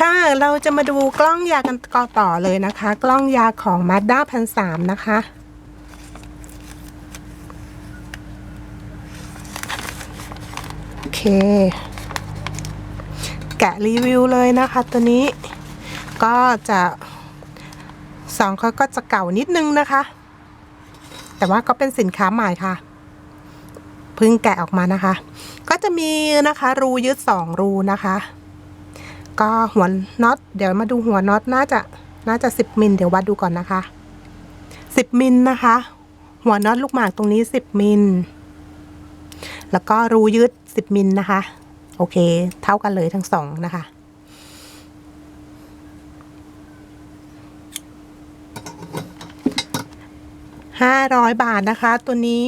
ค่ะ เราจะมาดูกล้องยากันต่อเลยนะคะ กล้องยาของ Mazda พันสามนะคะ โอเค แกะรีวิวเลยนะคะตัวนี้ ก็จะสองเขาก็จะเก่านิดนึงนะคะ แต่ว่าก็เป็นสินค้าใหม่ค่ะเพิ่งแกะออกมานะคะ ก็จะมีนะคะรูยึดสองรูนะคะ ก็หัวน็อต เดี๋ยวมาดูหัวน็อตน่าจะน่าจะสิบมิล เดี๋ยววัดดูก่อนนะคะสิบมิลนะคะ หัวน็อตลูกหมากตรงนี้สิบมิล แล้วก็รูยืดสิบมิลนะคะ โอเค เท่ากันเลยทั้งสองนะคะ ห้าร้อยบาทนะคะ ตัวนี้